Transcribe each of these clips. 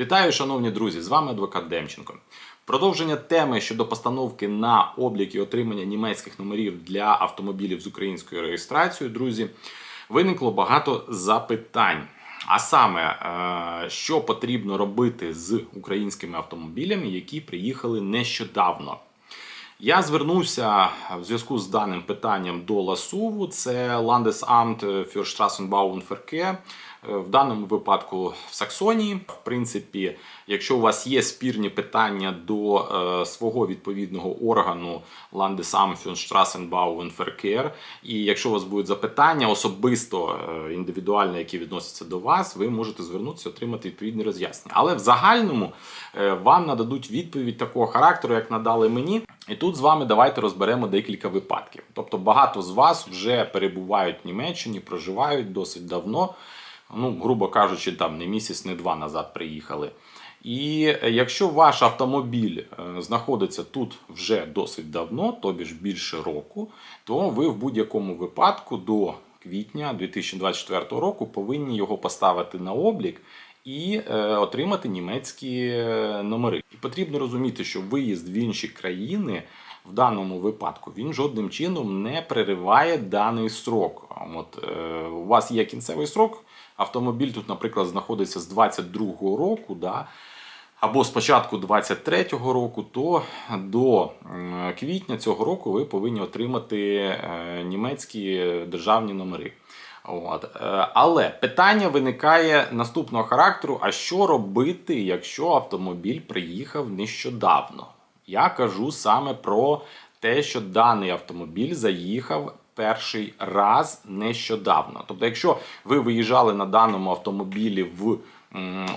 Вітаю, шановні друзі! З вами адвокат Демченко. Продовження теми щодо постановки на облік і отримання німецьких номерів для автомобілів з українською реєстрацією, друзі, виникло багато запитань. А саме, е, що потрібно робити з українськими автомобілями, які приїхали нещодавно. Я звернувся в зв'язку з даним питанням до ЛАСУВу, це Landesamt für Straßenbau und Verkehr, в даному випадку в Саксонії. В принципі, якщо у вас є спірні питання до е, свого відповідного органу Landesamt für Verkehr, і якщо у вас будуть запитання особисто е, індивідуально, які відносяться до вас, ви можете звернутися, отримати відповідні роз'яснення. Але в загальному е, вам нададуть відповідь такого характеру, як надали мені. І тут з вами давайте розберемо декілька випадків. Тобто багато з вас вже перебувають в Німеччині, проживають досить давно. Ну, грубо кажучи, там не місяць, не два назад приїхали. І е, якщо ваш автомобіль е, знаходиться тут вже досить давно, тобі ж більше року, то ви в будь-якому випадку до квітня 2024 року повинні його поставити на облік і е, отримати німецькі номери. І потрібно розуміти, що виїзд в інші країни в даному випадку він жодним чином не перериває даний срок. От у вас є кінцевий срок. Автомобіль тут, наприклад, знаходиться з 22-го року. Да, або з початку 23-го року, то до квітня цього року ви повинні отримати е, німецькі державні номери. От. Е, Але питання виникає наступного характеру: а що робити, якщо автомобіль приїхав нещодавно? Я кажу саме про те, що даний автомобіль заїхав перший раз нещодавно. Тобто, якщо ви виїжджали на даному автомобілі в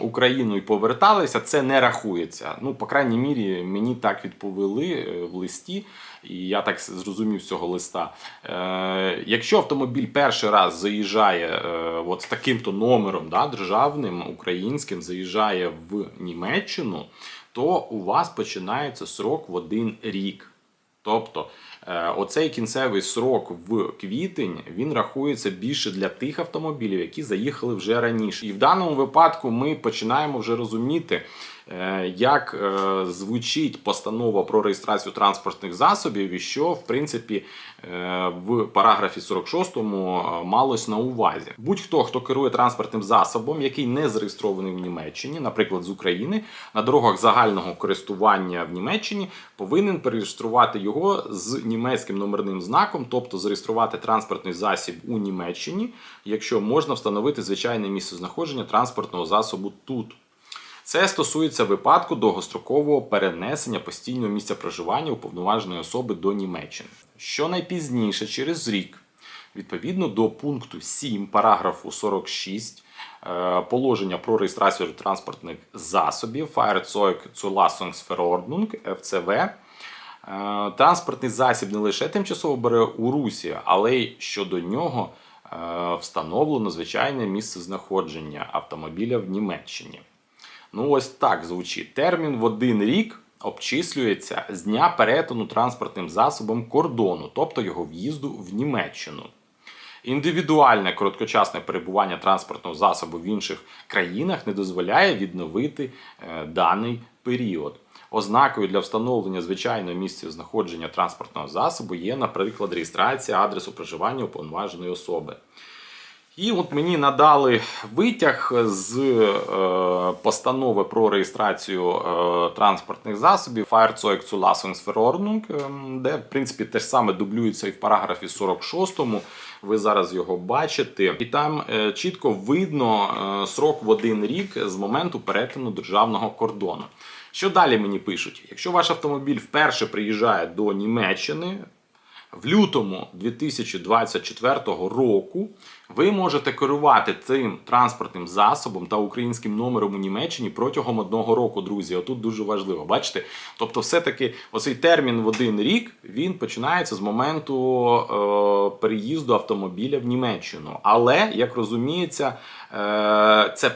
Україну і поверталися, це не рахується. Ну, по крайній мірі, мені так відповіли е, в листі, і я так зрозумів з цього листа. Е, якщо автомобіль перший раз заїжджає е, от з таким-то номером да, державним, українським, заїжджає в Німеччину, то у вас починається срок в один рік. Тобто оцей кінцевий срок в квітень він рахується більше для тих автомобілів, які заїхали вже раніше. І в даному випадку ми починаємо вже розуміти, е, як е, звучить постанова про реєстрацію транспортних засобів, і що в принципі е, в параграфі 46 малось на увазі. Будь-хто, хто керує транспортним засобом, який не зареєстрований в Німеччині, наприклад, з України, на дорогах загального користування в Німеччині, повинен перереєструвати його з німецьким номерним знаком, тобто зареєструвати транспортний засіб у Німеччині, якщо можна встановити звичайне місце знаходження транспортного засобу тут. Це стосується випадку довгострокового перенесення постійного місця проживання уповноваженої особи до Німеччини. Що найпізніше через рік, відповідно до пункту 7 параграфу 46 е, положення про реєстрацію транспортних засобів Fahrzeugzulassungsverordnung ФЦВ, е, транспортний засіб не лише тимчасово бере у Русі, але й щодо нього е, встановлено звичайне місце знаходження автомобіля в Німеччині. Ну, ось так звучить. Термін в один рік обчислюється з дня перетину транспортним засобом кордону, тобто його в'їзду в Німеччину. Індивідуальне короткочасне перебування транспортного засобу в інших країнах не дозволяє відновити е, даний період. Ознакою для встановлення звичайного місця знаходження транспортного засобу є, наприклад, реєстрація адресу проживання уповноваженої особи. І от мені надали витяг з е, постанови про реєстрацію е, транспортних засобів Fahrzeugzulassungsverordnung, ем, де, в принципі, те ж саме дублюється і в параграфі 46. Ви зараз його бачите. І там е, чітко видно е, срок в один рік з моменту перетину державного кордону. Що далі мені пишуть? Якщо ваш автомобіль вперше приїжджає до Німеччини, в лютому 2024 року ви можете керувати цим транспортним засобом та українським номером у Німеччині протягом одного року, друзі. Отут дуже важливо. Бачите? Тобто, все-таки оцей термін в один рік він починається з моменту е, переїзду автомобіля в Німеччину. Але, як розуміється, е, це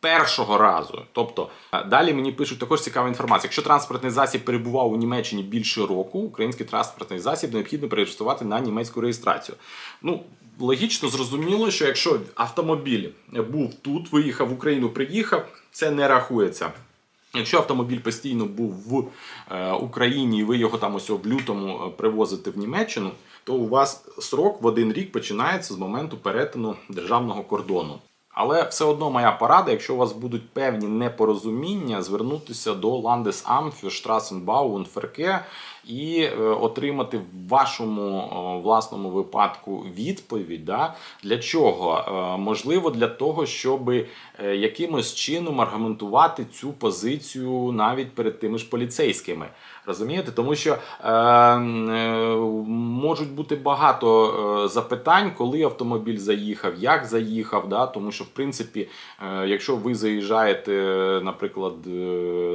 першого разу. Тобто е, далі мені пишуть також цікава інформація. Якщо транспортний засіб перебував у Німеччині більше року, український транспортний засіб необхідно перереєструвати на німецьку реєстрацію. Ну, логічно зрозуміло, що якщо автомобіль був тут, виїхав в Україну, приїхав, це не рахується. Якщо автомобіль постійно був в е, Україні і ви його там ось в лютому е, привозите в Німеччину, то у вас срок в один рік починається з моменту перетину державного кордону. Але все одно моя порада, якщо у вас будуть певні непорозуміння, звернутися до Landesamt für Straßenbau und Verkehr і е, отримати в вашому е, власному випадку відповідь. Да? Для чого? Е, можливо, для того, щоб якимось чином аргументувати цю позицію навіть перед тими ж поліцейськими. Розумієте? Тому що е, е, можуть бути багато е, запитань, коли автомобіль заїхав, як заїхав. Да? Тому що, в принципі, е, якщо ви заїжджаєте, наприклад, е,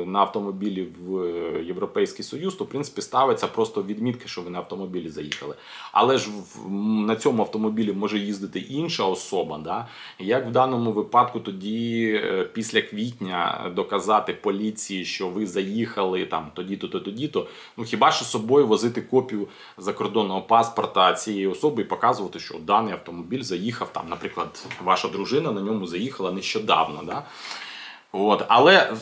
на автомобілі в е, Європейський Союз, то в принципі ставиться просто відмітка, що ви на автомобілі заїхали. Але ж в- на цьому автомобілі може їздити інша особа. Да? Як в даному випадку тоді е, після квітня доказати поліції, що ви заїхали там тоді-то, то тоді-то. Ну хіба що з собою возити копію закордонного паспорта цієї особи і показувати, що даний автомобіль заїхав там, наприклад, ваша дружина на ньому заїхала нещодавно. Да? От, але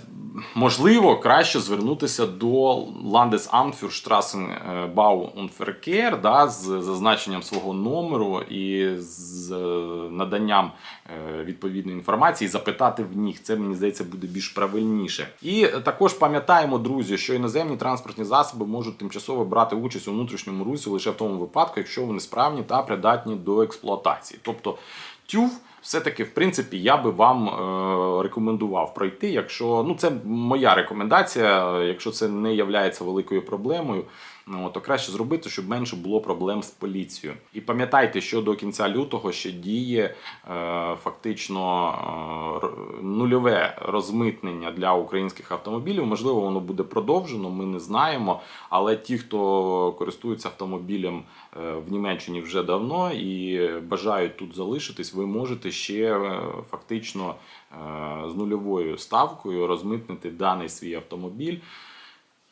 можливо краще звернутися до Landesamt für Straßenbau und Verkehr да, з зазначенням свого номеру і з е, наданням е, відповідної інформації, запитати в них. Це мені здається буде більш правильніше. І також пам'ятаємо, друзі, що іноземні транспортні засоби можуть тимчасово брати участь у внутрішньому русі лише в тому випадку, якщо вони справні та придатні до експлуатації. Тобто тюв все-таки, в принципі, я би вам е, рекомендував пройти. Якщо ну це моя рекомендація, якщо це не є великою проблемою, ну, то краще зробити, щоб менше було проблем з поліцією. І пам'ятайте, що до кінця лютого ще діє е, фактично е, нульове розмитнення для українських автомобілів. Можливо, воно буде продовжено, ми не знаємо. Але ті, хто користується автомобілем е, в Німеччині вже давно і бажають тут залишитись, ви можете ще е, фактично е, з нульовою ставкою розмитнити даний свій автомобіль.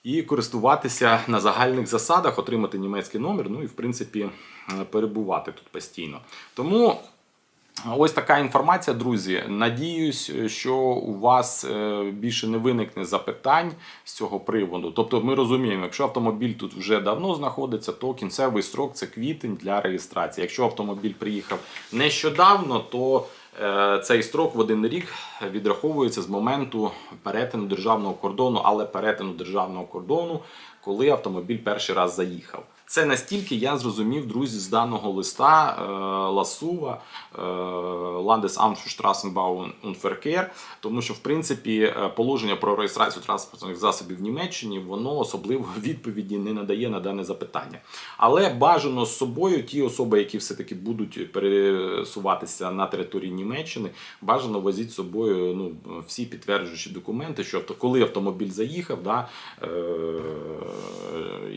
І користуватися на загальних засадах, отримати німецький номер, ну і в принципі е, перебувати тут постійно. Тому Ось така інформація, друзі. Надіюсь, що у вас е, більше не виникне запитань з цього приводу. Тобто, ми розуміємо, якщо автомобіль тут вже давно знаходиться, то кінцевий строк це квітень для реєстрації. Якщо автомобіль приїхав нещодавно, то е, цей строк в один рік відраховується з моменту перетину державного кордону, але перетину державного кордону, коли автомобіль перший раз заїхав. Це настільки я зрозумів, друзі, з даного листа е, Ласува е, Straßenbau und Verkehr, тому що в принципі е, положення про реєстрацію транспортних засобів в Німеччині воно особливо відповіді не надає на дане запитання. Але бажано з собою ті особи, які все-таки будуть пересуватися на території Німеччини, бажано возіть з собою ну, всі підтверджуючі документи, що коли автомобіль заїхав, да, е,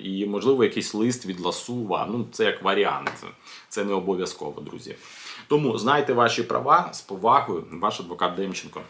і можливо якийсь лист від Ласува. Ну, це як варіант. Це не обов'язково, друзі. Тому знайте ваші права з повагою, ваш адвокат Демченко.